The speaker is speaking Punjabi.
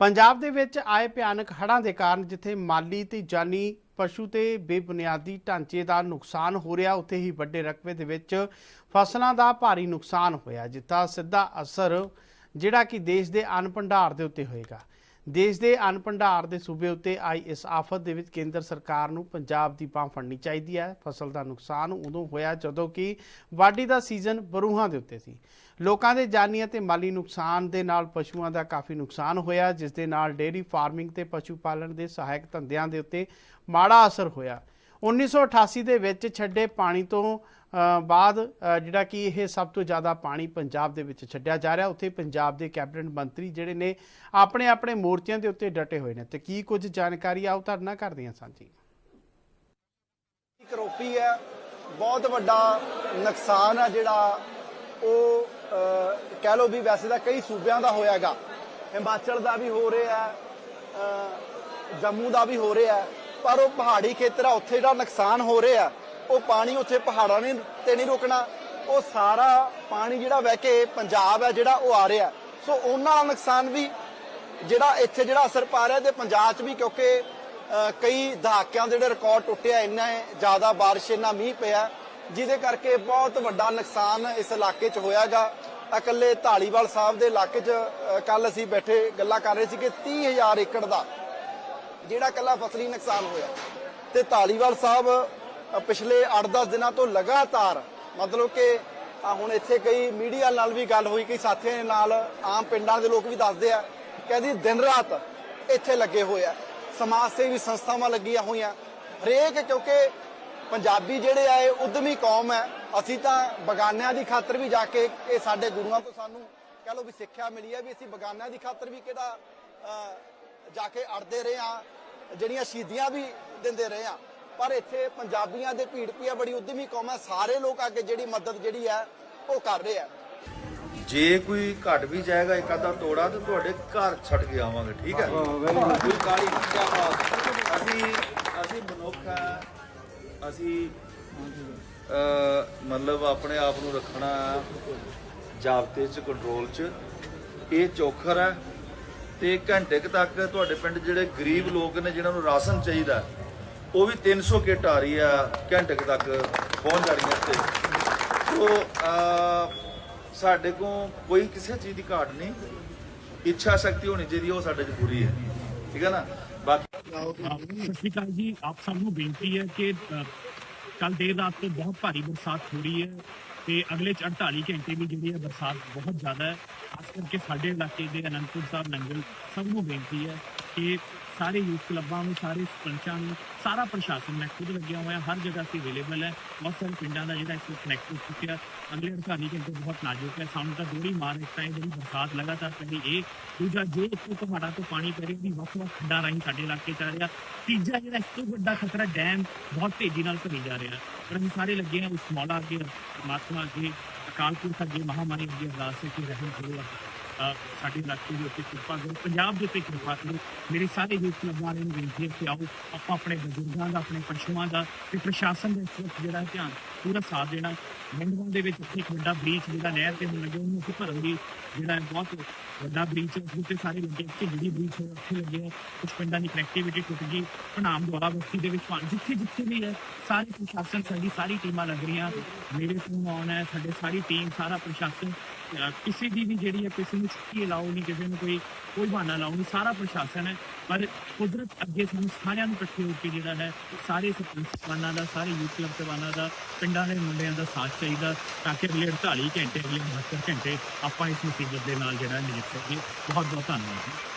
ਪੰਜਾਬ ਦੇ ਵਿੱਚ ਆਏ ਭਿਆਨਕ ਹੜ੍ਹਾਂ ਦੇ ਕਾਰਨ ਜਿੱਥੇ ਮਾਲੀ ਤੇ ਜਾਨੀ ਪਸ਼ੂ ਤੇ ਬੇਬੁਨਿਆਦੀ ਢਾਂਚੇ ਦਾ ਨੁਕਸਾਨ ਹੋ ਰਿਹਾ, ਉੱਥੇ ਹੀ ਵੱਡੇ ਰਕਬੇ ਦੇ ਵਿੱਚ ਫਸਲਾਂ ਦਾ ਭਾਰੀ ਨੁਕਸਾਨ ਹੋਇਆ ਜਿੱਤਾ ਸਿੱਧਾ ਅਸਰ ਜਿਹੜਾ ਕਿ ਦੇਸ਼ ਦੇ ਅੰਨ ਭੰਡਾਰ ਦੇ ਉੱਤੇ ਹੋਏਗਾ। ਦੇਸ਼ ਦੇ ਅੰਨ ਭੰਡਾਰ ਦੇ ਸੂਬੇ ਉੱਤੇ ਆਈ ਇਸ ਆਫਤ ਦੇ ਵਿੱਚ ਕੇਂਦਰ ਸਰਕਾਰ ਨੂੰ ਪੰਜਾਬ ਦੀ ਬਾਂਹ ਫੜਨੀ ਚਾਹੀਦੀ ਹੈ। ਫਸਲ ਦਾ ਨੁਕਸਾਨ ਉਦੋਂ ਹੋਇਆ ਜਦੋਂ ਕਿ ਵਾਢੀ ਦਾ ਸੀਜ਼ਨ ਬਰੂਹਾਂ ਦੇ ਉੱਤੇ ਸੀ। ਲੋਕਾਂ ਦੇ ਜਾਨੀ ਅਤੇ ਮਾਲੀ ਨੁਕਸਾਨ ਦੇ ਨਾਲ ਪਸ਼ੂਆਂ ਦਾ ਕਾਫੀ ਨੁਕਸਾਨ ਹੋਇਆ, ਜਿਸ ਦੇ ਨਾਲ ਡੇਅਰੀ ਫਾਰਮਿੰਗ ਤੇ ਪਸ਼ੂ ਪਾਲਣ ਦੇ ਸਹਾਇਕ ਧੰਦਿਆਂ ਦੇ ਉੱਤੇ ਮਾੜਾ ਅਸਰ ਹੋਇਆ। 1988 ਦੇ ਵਿੱਚ ਛੱਡੇ ਪਾਣੀ ਤੋਂ ਬਾਅਦ ਜਿਹੜਾ ਕਿ ਇਹ ਸਭ ਤੋਂ ਜ਼ਿਆਦਾ ਪਾਣੀ ਪੰਜਾਬ ਦੇ ਵਿੱਚ ਛੱਡਿਆ ਜਾ ਰਿਹਾ। ਉੱਥੇ ਪੰਜਾਬ ਦੇ ਕੈਬਨਿਟ ਮੰਤਰੀ ਜਿਹੜੇ ਨੇ, ਆਪਣੇ ਆਪਣੇ ਮੋਰਚਿਆਂ ਦੇ ਉੱਤੇ ਡਟੇ ਹੋਏ ਨੇ। ਤੇ ਕੀ ਕੁਝ ਜਾਣਕਾਰੀ ਆਓ ਤੁਹਾਡੇ ਨਾਲ ਕਰਦੇ ਹਾਂ ਸਾਂਝੀ। ਕਰੋਪੀ ਹੈ। ਬਹੁਤ ਵੱਡਾ ਨੁਕਸਾਨ ਹੈ ਜਿਹੜਾ ਉਹ ਕਹਿ ਲਓ ਵੀ ਵੈਸੇ ਤਾਂ ਕਈ ਸੂਬਿਆਂ ਦਾ ਹੋਇਆਗਾ। ਹਿਮਾਚਲ ਦਾ ਵੀ ਹੋ ਰਿਹਾ ਜੰਮੂ ਦਾ ਵੀ ਹੋ ਰਿਹਾ। ਪਰ ਉਹ ਪਹਾੜੀ ਖੇਤਰ ਆ, ਉੱਥੇ ਜਿਹੜਾ ਨੁਕਸਾਨ ਹੋ ਰਿਹਾ, ਉਹ ਪਾਣੀ ਉੱਥੇ ਪਹਾੜਾਂ ਨੇ ਤੇ ਨਹੀਂ ਰੁਕਣਾ। ਉਹ ਸਾਰਾ ਪਾਣੀ ਜਿਹੜਾ ਵਹਿ ਕੇ ਪੰਜਾਬ ਹੈ ਜਿਹੜਾ ਉਹ ਆ ਰਿਹਾ। ਸੋ ਉਹਨਾਂ ਦਾ ਨੁਕਸਾਨ ਵੀ ਜਿਹੜਾ ਇੱਥੇ ਜਿਹੜਾ ਅਸਰ ਪਾ ਰਿਹਾ ਤੇ ਪੰਜਾਬ 'ਚ ਵੀ ਕਿਉਂਕਿ ਕਈ ਦਹਾਕਿਆਂ ਦੇ ਜਿਹੜੇ ਰਿਕਾਰਡ ਟੁੱਟਿਆ ਇੰਨਾ ਜ਼ਿਆਦਾ ਬਾਰਿਸ਼, ਇੰਨਾ ਮੀਂਹ ਪਿਆ। ਜਿਹਦੇ ਕਰਕੇ ਬਹੁਤ ਵੱਡਾ ਨੁਕਸਾਨ ਇਸ ਇਲਾਕੇ 'ਚ ਹੋਇਆਗਾ ਇਕੱਲੇ ਢਾਲੀਵਾਲ ਸਾਹਿਬ ਦੇ ਇਲਾਕੇ 'ਚ ਕੱਲ ਅਸੀਂ ਬੈਠੇ ਗੱਲਾਂ ਕਰ ਰਹੇ ਸੀ ਕਿ 30000 ਏਕੜ ਦਾ ਜਿਹੜਾ ਕੱਲਾ ਫਸਲੀ ਨੁਕਸਾਨ ਹੋਇਆ। ਤੇ ਧਾਲੀਵਾਲ ਸਾਹਿਬ ਪਿਛਲੇ 8-10 ਦਿਨਾਂ ਤੋਂ ਲਗਾਤਾਰ ਮਤਲਬ ਕਿ ਹੁਣ ਇੱਥੇ ਕਈ ਮੀਡੀਆ ਨਾਲ ਵੀ ਗੱਲ ਹੋਈ ਕਈ ਸਾਥੀਆਂ ਨਾਲ ਆਮ ਪਿੰਡਾਂ ਦੇ ਲੋਕ ਵੀ ਦੱਸਦੇ ਆ ਕਹਿੰਦੀ ਦਿਨ ਰਾਤ ਇੱਥੇ ਲੱਗੇ ਹੋਏ ਆ। ਸਮਾਜ ਸੇਵੀ ਸੰਸਥਾਵਾਂ ਲੱਗੀਆਂ ਹੋਈਆਂ। ਹਰੇਕ ਕਿਉਂਕਿ ਪੰਜਾਬੀ ਜਿਹੜੇ ਆ ਇਹ ਉਦਮੀ ਕੌਮ ਹੈ। ਅਸੀਂ ਤਾਂ ਬਗਾਨਿਆਂ ਦੀ ਖਾਤਰ ਵੀ ਜਾ ਕੇ ਇਹ ਸਾਡੇ ਗੁਰੂਆਂ ਤੋਂ ਸਾਨੂੰ ਕਹ ਲਓ ਵੀ ਸਿੱਖਿਆ ਮਿਲੀ ਹੈ ਵੀ ਅਸੀਂ ਬਗਾਨਿਆਂ ਦੀ ਖਾਤਰ ਵੀ ਕਿਹੜਾ ਅ, ਜਾ ਕੇ ਅੜਦੇ ਰਹੇ ਆ ਜਿਹੜੀਆਂ ਸ਼ਹੀਦੀਆਂ ਵੀ ਦਿੰਦੇ ਰਹੇ ਆ ਪਰ ਇੱਥੇ ਪੰਜਾਬੀਆਂ ਦੇ ਭੀੜ ਪੀਆ ਬੜੀ ਉਦਮੀ ਕੌਮ ਹੈ। ਸਾਰੇ ਲੋਕ ਆ ਕੇ ਜਿਹੜੀ ਮਦਦ ਜਿਹੜੀ ਹੈ ਉਹ ਕਰ ਰਹੇ ਆ ਜੇ ਕੋਈ ਘਟ ਵੀ ਜਾਏਗਾ ਇੱਕ ਅੱਧਾ ਤੋੜਾ ਤੇ ਤੁਹਾਡੇ ਘਰ ਛੱਡ ਕੇ ਆਵਾਂਗੇ ਠੀਕ ਹੈ? ਕੋਈ ਕਾਲੀ ਕਿਆ ਬਾਤ। ਅਸੀਂ ਅਸੀਂ ਮਨੁੱਖ ਆ ਅਸੀਂ ਮਤਲਬ ਆਪਣੇ ਆਪ ਨੂੰ ਰੱਖਣਾ ਜਾਬਤੇ ਚ ਕੰਟਰੋਲ ਚ। ਇਹ ਚੌਖਰ ਹੈ। ਤੇ ਘੰਟੇ ਕੁ ਤੱਕ ਤੁਹਾਡੇ ਪਿੰਡ ਜਿਹੜੇ ਗਰੀਬ ਲੋਕ ਨੇ, ਜਿਨ੍ਹਾਂ ਨੂੰ ਰਾਸ਼ਨ ਚਾਹੀਦਾ, ਉਹ ਵੀ 300 ਕਿੱਟ ਆ ਰਹੀ ਆ ਘੰਟੇ ਕੁ ਤੱਕ ਪਹੁੰਚ ਜਾ ਰਹੀ ਤੇ ਸੋ ਸਾਡੇ ਕੋਲ ਕੋਈ ਕਿਸੇ ਚੀਜ਼ ਦੀ ਘਾਟ ਨਹੀਂ। ਇੱਛਾ ਸ਼ਕਤੀ ਹੋਣੀ ਚਾਹੀਦੀ, ਉਹ ਸਾਡੇ 'ਚ ਪੂਰੀ ਹੈ। ਠੀਕ ਹੈ ਨਾ? ਬਾਕੀ ਸਤਿ ਸ਼੍ਰੀ ਅਕਾਲ ਜੀ। ਆਪ ਸਭ ਨੂੰ ਬੇਨਤੀ ਹੈ ਕਿ ਕੱਲ ਦੇਰ ਰਾਤ ਤੋਂ ਬਹੁਤ ਭਾਰੀ ਬਰਸਾਤ ਹੋ ਰਹੀ ਹੈ। ਤੇ ਅਗਲੇ 48 ਘੰਟੇ ਵੀ ਜਿਹੜੀ ਹੈ ਬਰਸਾਤ ਬਹੁਤ ਜ਼ਿਆਦਾ ਹੈ। ਖਾਸ ਕਰਕੇ ਸਾਡੇ ਇਲਾਕੇ ਦੇ ਅਨੰਦਪੁਰ ਸਾਹਿਬ ਨੰਗਲ ਸਭ ਨੂੰ ਬੇਨਤੀ ਹੈ ਕਿ ਸਾਰੇ ਯੂਥ ਕਲੱਬਾਂ ਨੂੰ, ਸਾਰੇ ਸਰਪੰਚਾਂ ਨੂੰ, ਸਾਰਾ ਪ੍ਰਸ਼ਾਸਨ ਮੈਂ ਖੁਦ ਲੱਗਿਆ ਹੋਇਆ, ਹਰ ਜਗ੍ਹਾ ਤੇ ਅਵੇਲੇਬਲ ਹੈ। ਬਹੁਤ ਸਾਰੇ ਪਿੰਡਾਂ ਦਾ ਜਿਹੜਾ ਇਸ ਕਨੈਕਟ ਹੋ ਚੁੱਕਿਆ। ਅਗਲੇ 48 ਘੰਟੇ ਬਹੁਤ ਨਾਜ਼ੁਕ ਹੈ। ਸਾਨੂੰ ਤਾਂ ਦੋੜੀ ਮਾਰ ਇੱਕ ਤਾਂ ਜਿਹੜੀ ਬਰਸਾਤ ਲਗਾਤਾਰ ਪਈ ਇਹ ਦੂਜਾ, ਜੇ ਇੱਕ ਪਹਾੜਾਂ ਤੋਂ ਪਾਣੀ ਪੈ ਰਿਹਾ, ਵੀ ਵੱਖ ਵੱਖ ਖੱਡਾਂ ਰਾਹੀਂ ਸਾਡੇ ਇਲਾਕੇ ਚ ਆ ਰਿਹਾ, ਤੀਜਾ ਜਿਹੜਾ ਇਸ ਤੋਂ ਵੱਡਾ ਖਤਰਾ ਡੈਮ ਬਹੁਤ ਤੇਜ਼ੀ ਨਾਲ ਭਰੀ ਜਾ ਰਿਹਾ। ਪਰ ਅਸੀਂ ਸਾਰੇ ਲੱਗੇ ਹਾਂ, ਉਸ ਮੌਲਾ ਅੱਗੇ ਮਾਤਮਾ ਅੱਗੇ, ਅਕਾਲ ਪੁਰਖ ਅੱਗੇ ਮਹਾਮਾਰੀ ਅੱਗੇ ਅਰਦਾਸ ਹੈ ਕਿ ਰਹਿਮ ਕਰੋ ਸਾਡੇ ਇਲਾਕੇ ਦੇ ਉੱਤੇ ਕਿਰਪਾ ਕਰੋ। ਪੰਜਾਬ ਦੇ ਉੱਤੇ ਕਿਰਪਾ ਕਰੋ। ਮੇਰੇ ਸਾਰੇ ਯੂਥ ਕਲੱਬਾਂ ਨੂੰ ਬੇਨਤੀ ਹੈ ਕਿ ਆਓ, ਆਪਾਂ ਆਪਣੇ ਬਜ਼ੁਰਗਾਂ ਦਾ, ਆਪਣੇ ਪਸ਼ੂਆਂ ਦਾ ਤੇ ਪ੍ਰਸ਼ਾਸਨ ਦੇ ਇਸ ਜਿਹੜਾ ਧਿਆਨ ਪੂਰਾ ਸਾਥ ਦੇਣਾ। ਮੰਡਵਾਂ ਦੇ ਵਿੱਚ ਇੱਕ ਵੱਡਾ ਬ੍ਰੀਚ ਜਿਹੜਾ ਨਹਿਰ ਤੇ ਹੁਣ ਲੱਗੇ, ਉਹਨੂੰ ਅਸੀਂ ਭਰਨ ਦੀ ਜਿਹੜਾ ਬਹੁਤ ਵੱਡਾ ਬ੍ਰੀਚ ਹੈ, ਉਸ ਸਾਰੇ ਲੱਗੇ। ਇੱਥੇ ਜਿਹੜੀ ਬ੍ਰੀਚ ਹੈ ਉੱਥੇ ਲੱਗੇ ਹੈ ਕੁਝ ਪਿੰਡਾਂ ਦੀ ਕਨੈਕਟੀਵਿਟੀ ਟੁੱਟ ਗਈ। ਭਨਾਮ ਦੁਆਰਾ ਬਸਤੀ ਦੇ ਵਿੱਚ ਜਿੱਥੇ ਜਿੱਥੇ ਵੀ ਹੈ, ਸਾਰੇ ਪ੍ਰਸ਼ਾਸਨ, ਸਾਡੀ ਸਾਰੀ ਟੀਮਾਂ ਲੱਗ ਰਹੀਆਂ। ਮੇਰੇ ਫੋਨ ਆਨ ਹੈ, ਸਾਡੇ ਸਾਰੀ ਟੀਮ ਸਾਰਾ ਪ੍ਰਸ਼ਾਸਨ ਕਿਸੇ ਦੀ ਵੀ ਜਿਹੜੀ ਹੈ ਕਿਸੇ ਨੂੰ ਛੁੱਟੀ ਲਾਓ ਨਹੀਂ, ਕਿਸੇ ਨੂੰ ਕੋਈ ਕੋਈ ਬਹਾਨਾ ਲਾਓ ਨਹੀਂ, ਸਾਰਾ ਪ੍ਰਸ਼ਾਸਨ ਹੈ। ਪਰ ਕੁਦਰਤ ਅੱਗੇ ਸਾਨੂੰ ਸਾਰਿਆਂ ਨੂੰ ਇਕੱਠੇ ਹੋ ਕੇ ਜਿਹੜਾ ਹੈ, ਸਾਰੇ ਸਰਪੰਚਾਂ ਦਾ, ਸਾਰੇ ਯੂਥ ਕਲੱਬ ਸੇਵਾਨਾਂ ਦਾ, ਪਿੰਡਾਂ ਦੇ ਮੁੰਡਿਆਂ ਦਾ ਸਾਥ ਚਾਹੀਦਾ ਤਾਂ ਕਿ ਅਗਲੇ 48 ਘੰਟੇ, ਅਗਲੇ 72 ਘੰਟੇ ਆਪਾਂ ਇਸ ਮੁਸੀਬਤ ਦੇ ਨਾਲ ਜਿਹੜਾ ਨਿਪਟ ਸਕੀਏ। ਬਹੁਤ ਬਹੁਤ ਧੰਨਵਾਦ।